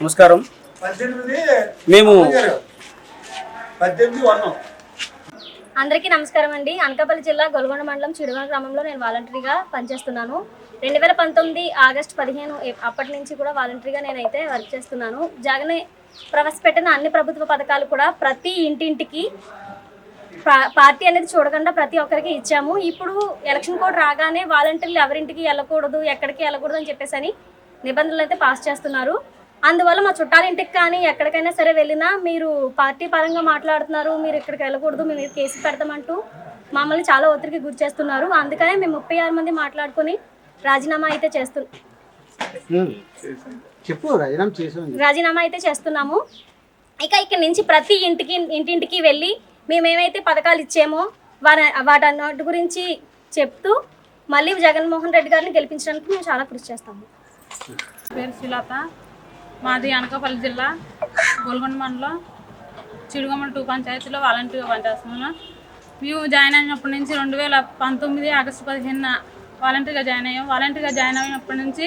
నమస్కారం. మేము అందరికీ నమస్కారం అండి. అనకాపల్లి జిల్లా గొల్గొండ మండలం చిడుగొండ గ్రామంలో నేను వాలంటరీగా పనిచేస్తున్నాను. రెండు వేల పంతొమ్మిది ఆగస్ట్ పదిహేను అప్పటి నుంచి కూడా వాలంటరీగా నేనైతే వర్క్ చేస్తున్నాను. జగన్ ప్రవేశపెట్టిన అన్ని ప్రభుత్వ పథకాలు కూడా ప్రతి ఇంటింటికి పార్టీ అనేది చూడకుండా ప్రతి ఒక్కరికి ఇచ్చాము. ఇప్పుడు ఎలక్షన్ కోడ్ రాగానే వాలంటీర్లు ఎవరింటికి వెళ్ళకూడదు ఎక్కడికి వెళ్ళకూడదు అని చెప్పేసి అని నిబంధనలు అయితే పాస్ చేస్తున్నారు. అందువల్ల మా చుట్టాలింటికి కానీ ఎక్కడికైనా సరే వెళ్ళినా మీరు పార్టీ పరంగా మాట్లాడుతున్నారు మీరు ఇక్కడికి వెళ్ళకూడదు మేము మీరు కేసు పెడతామంటూ మమ్మల్ని చాలా ఒత్తిడికి గురి చేస్తున్నారు. అందుకనే మేము ముప్పై ఆరు మంది మాట్లాడుకొని రాజీనామా అయితే చేస్తు చెప్పు రాజీనామా చేసాం రాజీనామా అయితే చేస్తున్నాము. ఇక ఇక్కడ నుంచి ప్రతి ఇంటికి ఇంటింటికి వెళ్ళి మేము ఏమైతే పథకాలు ఇచ్చామో వాటి వాటన్నిటి గురించి చెప్తూ మళ్ళీ జగన్మోహన్ రెడ్డి గారిని గెలిపించడానికి మేము చాలా కృషి చేస్తాము. పేరు సులత మాది అనకాపల్లి జిల్లా గోల్గొండ మండలం చిడుగమ్మ టూ పంచాయతీలో వాలంటీర్గా పనిచేస్తున్నాను. మేము జాయిన్ అయినప్పటి నుంచి రెండు వేల పంతొమ్మిది ఆగస్టు పదిహేను వాలంటీర్గా జాయిన్ అయ్యాం. వాలంటీర్గా జాయిన్ అయినప్పటి నుంచి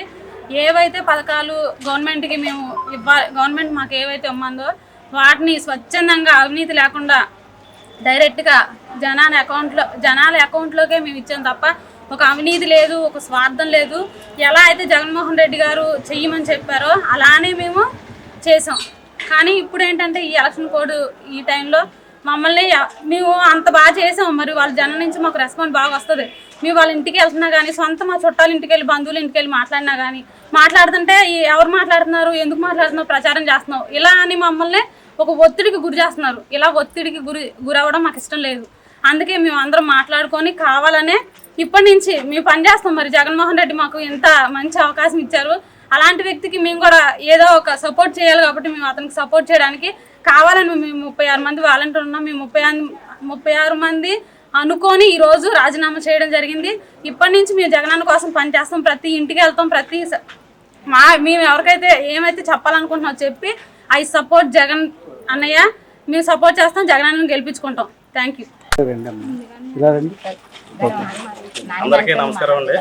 ఏవైతే పథకాలు గవర్నమెంట్కి మేము ఇవ్వాలి గవర్నమెంట్ మాకు ఏవైతే ఇమ్మందో వాటిని స్వచ్ఛందంగా అవినీతి లేకుండా డైరెక్ట్గా జనాల అకౌంట్లో జనాల అకౌంట్లోకే మేము ఇచ్చాం తప్ప ఒక అవినీతి లేదు ఒక స్వార్థం లేదు. ఎలా అయితే జగన్మోహన్ రెడ్డి గారు చెయ్యమని చెప్పారో అలానే మేము చేసాం. కానీ ఇప్పుడు ఏంటంటే ఈ ఎలక్షన్ కోడ్ ఈ టైంలో మమ్మల్ని మేము అంత బాగా చేసాం. మరి వాళ్ళ జనం నుంచి మాకు రెస్పాన్స్ బాగా వస్తుంది. మేము వాళ్ళ ఇంటికి వెళ్తున్నా కానీ సొంత మా చుట్టాల ఇంటికి వెళ్ళి బంధువుల ఇంటికి వెళ్ళి మాట్లాడినా కానీ మాట్లాడుతుంటే ఎవరు మాట్లాడుతున్నారు ఎందుకు మాట్లాడుతున్నారు ప్రచారం చేస్తున్నావు? ఇలా అని మమ్మల్ని ఒక ఒత్తిడికి గురి చేస్తున్నారు. ఇలా ఒత్తిడికి గురి గురవ్వడం మాకు ఇష్టం లేదు. అందుకే మేము అందరం మాట్లాడుకొని కావాలనే ఇప్పటి నుంచి మేము పనిచేస్తాం మరి. జగన్మోహన్ రెడ్డి మాకు ఇంత మంచి అవకాశం ఇచ్చారు. అలాంటి వ్యక్తికి మేము కూడా ఏదో ఒక సపోర్ట్ చేయాలి కాబట్టి మేము అతనికి సపోర్ట్ చేయడానికి కావాలని మేము ముప్పై ఆరు మంది వాలంటీర్ ఉన్నాం. మేము ముప్పై ఆరు ముప్పై ఆరు మంది అనుకొని ఈరోజు రాజీనామా చేయడం జరిగింది. ఇప్పటి నుంచి మేము జగనన్న కోసం పనిచేస్తాం ప్రతి ఇంటికి వెళ్తాం. ప్రతి స- మా మేము ఎవరికైతే ఏమైతే చెప్పాలనుకుంటున్నామో చెప్పి ఐ సపోర్ట్ జగన్ అన్నయ్య. మేము సపోర్ట్ చేస్తాం జగన్ అన్నని గెలిపించుకుంటాం. థ్యాంక్ యూ అందరికీ నమస్కారం అండి.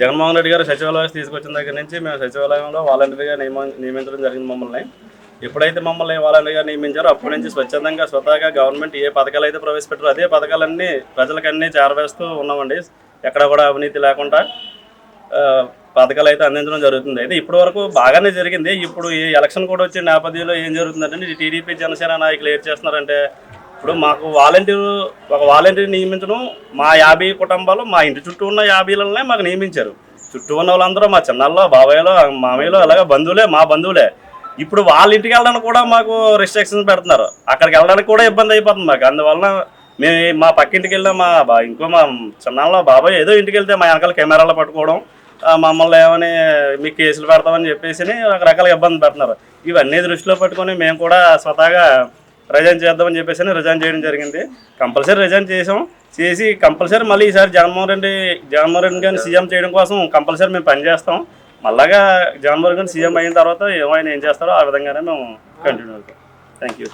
జగన్మోహన్ రెడ్డి గారు సచివాలయం తీసుకొచ్చిన దగ్గర నుంచి మేము సచివాలయంలో వాలంటీర్గా నియమ నియమించడం జరిగింది మమ్మల్ని. ఎప్పుడైతే మమ్మల్ని వాలంటీర్గా నియమించారో అప్పటి నుంచి స్వచ్ఛందంగా స్వతహాగా గవర్నమెంట్ ఏ పథకాలు అయితే ప్రవేశపెట్టారో అదే పథకాలన్నీ ప్రజలకన్నీ చేరవేస్తూ ఉన్నామండి. ఎక్కడ కూడా అవినీతి లేకుండా పథకాలు అయితే అందించడం జరుగుతుంది. అయితే ఇప్పటి వరకు బాగానే జరిగింది. ఇప్పుడు ఈ ఎలక్షన్ కూడా వచ్చే నేపథ్యంలో ఏం జరుగుతుందంటే టీడీపీ జనసేన నాయకులు ఏం చేస్తున్నారంటే ఇప్పుడు మాకు వాలంటీర్ ఒక వాలంటీర్ నియమించడం మా యాభై కుటుంబాలు మా ఇంటి చుట్టూ ఉన్న యాభైలనే మాకు నియమించారు. చుట్టూ ఉన్న వాళ్ళందరూ మా చిన్నల్లో బాబాయ్లో మామయ్యలో అలాగే బంధువులే మా బంధువులే. ఇప్పుడు వాళ్ళ ఇంటికి వెళ్ళడానికి కూడా మాకు రిస్ట్రిక్షన్స్ పెడుతున్నారు. అక్కడికి వెళ్ళడానికి కూడా ఇబ్బంది అయిపోతుంది మాకు. అందువలన మేము మా పక్కింటికి వెళ్ళిన మా ఇంకో మా చిన్నాళ్ళ బాబాయ్ ఏదో ఇంటికి వెళ్తే మా వెనకాల కెమెరాలో పట్టుకోవడం మమ్మల్ని ఏమని మీకు కేసులు పెడతామని చెప్పేసి రకరకాల ఇబ్బంది పెడుతున్నారు. ఇవన్నీ దృష్టిలో పెట్టుకొని మేము కూడా స్వతహాగా రిజైన్ చేద్దామని చెప్పేసి రిజైన్ చేయడం జరిగింది. కంపల్సరీ రిజైన్ చేసాం. చేసి కంపల్సరీ మళ్ళీ ఈసారి జగన్మోహన్ రెడ్డి జగన్మోహన్ రెడ్డి గారిని సీఎం చేయడం కోసం కంపల్సరీ మేము పనిచేస్తాం మళ్ళాగా జగన్మోహన్ రెడ్డి సీఎం అయిన తర్వాత ఏమైనా ఏం చేస్తారో ఆ విధంగానే మేము కంటిన్యూ అవుతాం థ్యాంక్ యూ